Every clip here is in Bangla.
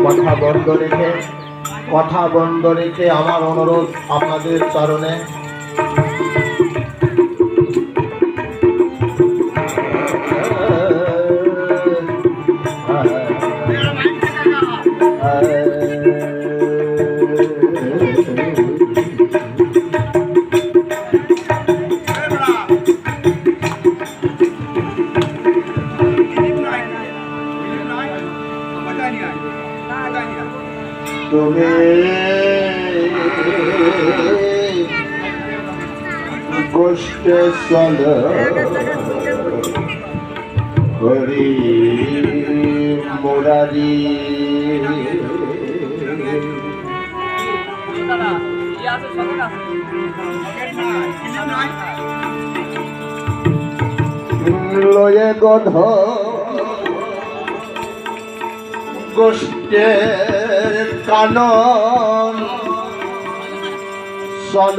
কথা বন্ধ রেখে কথা বন্ধ আমার অনুরোধ আপনাদের চরণে। গোষ্ঠ চল হরি মুরারি। লয়ে গধ গোষ্ঠের কানন। সন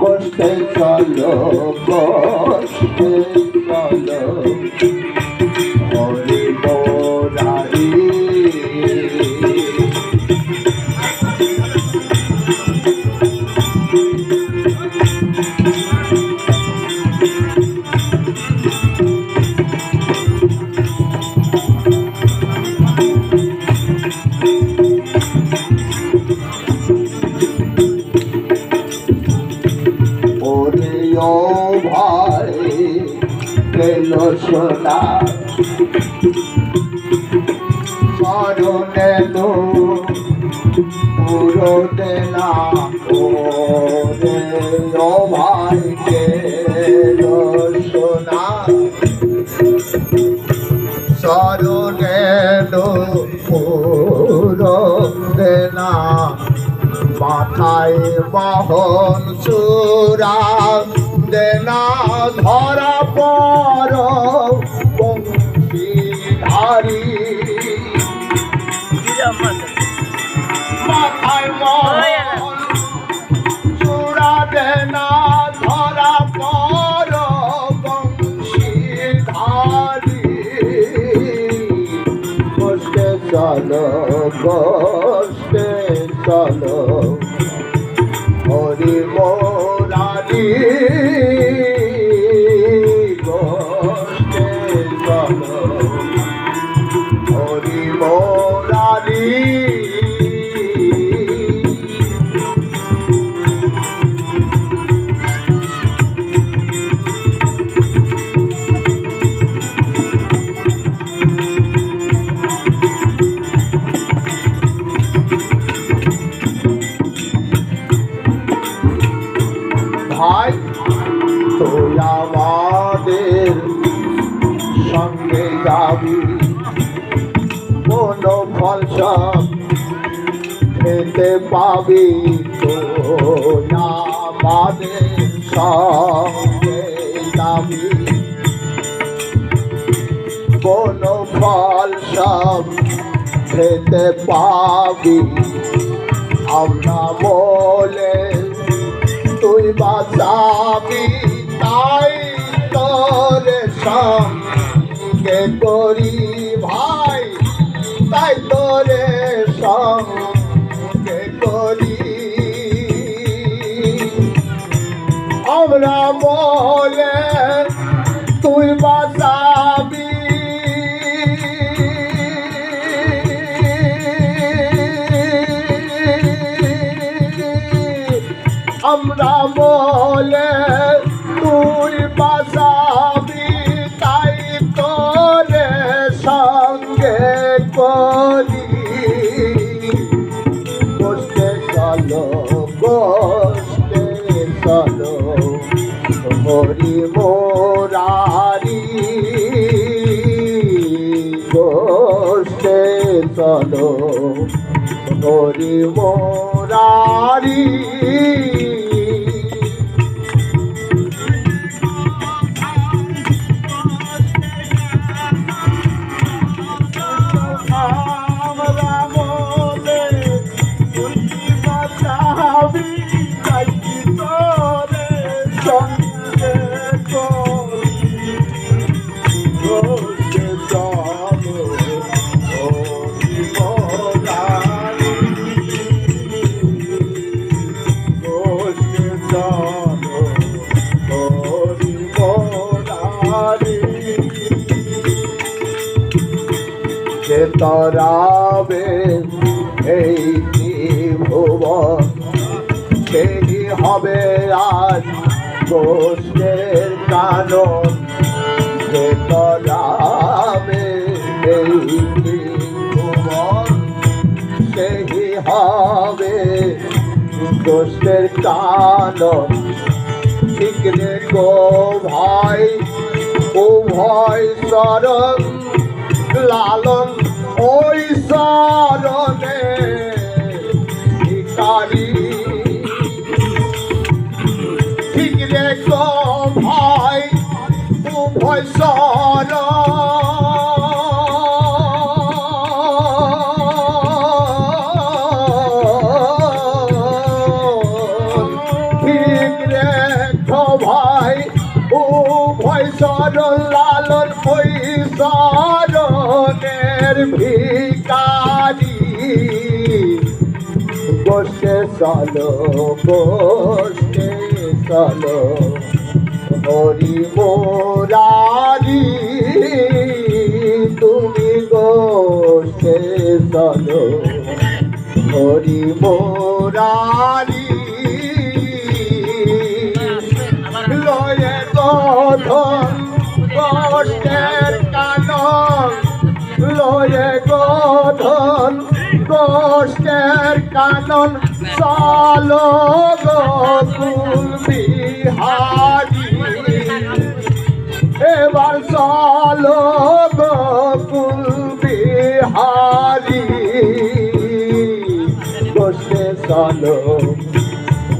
গোষ্ঠ চলো কষ্টে চল। মরণে তো পুরো দেনা ওরে ও ভাই গেল সোনা স্মরণে তো পুরো দেনা মাথায় দেনা ধরা পর বংশীধারী মাথায় মোহন চূড়া দেনা ধরা পর বংশীধারী। কষ্টে চলো কষ্টে চলো। হরি মোরারি মোরারি ভাই তুই আমাদের সঙ্গে যাবি। খেতে পাবি তুই আমাদের সঙ্গে যাবি। কোনো ফল সব খেতে পাবি। আমরা বলে তুই বাঁচাবি, তাই তোরে সঙ্গে করি ভাই। তাই তোরে সঙ্গে আমরা বলে তুই বাঁচাবি। আমরা বলে তুই বাসাবি তাই তোরে সঙ্গে করি। গোষ্ঠে চলো গোষ্ঠে চলো। হরি মোরারি। গোষ্ঠে চলো হরি মোরারি। তরাবে এই ত্রিভুবন। সেই হবে আজ গোষ্ঠের কানন যে তরাবে এই ত্রিভুবন সেই হবে গোষ্ঠের কানন ঠিক দেখো ভাই, উভয় শরণ লালন ওই শরণে ভিখারি। ঠিক দেখো ভাই উভয় রেখো ভাই উভয় লালন ওই শরণের ভিকারি গোষ্ঠে চলো গোষ্ঠে চলো, হরি মোরারি। তুমি গোষ্ঠে চলো, হরি মোরারি। লয়ে গধন গোষ্ঠের গোষ্ঠের কানন চলো গোকুল বিহারি এবার চলো গোকুল বিহারি গোষ্ঠে চলো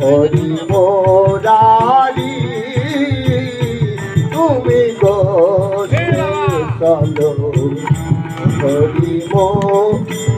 হরি মোরারি। তুমি গোষ্ঠে চলো হরি মোরারি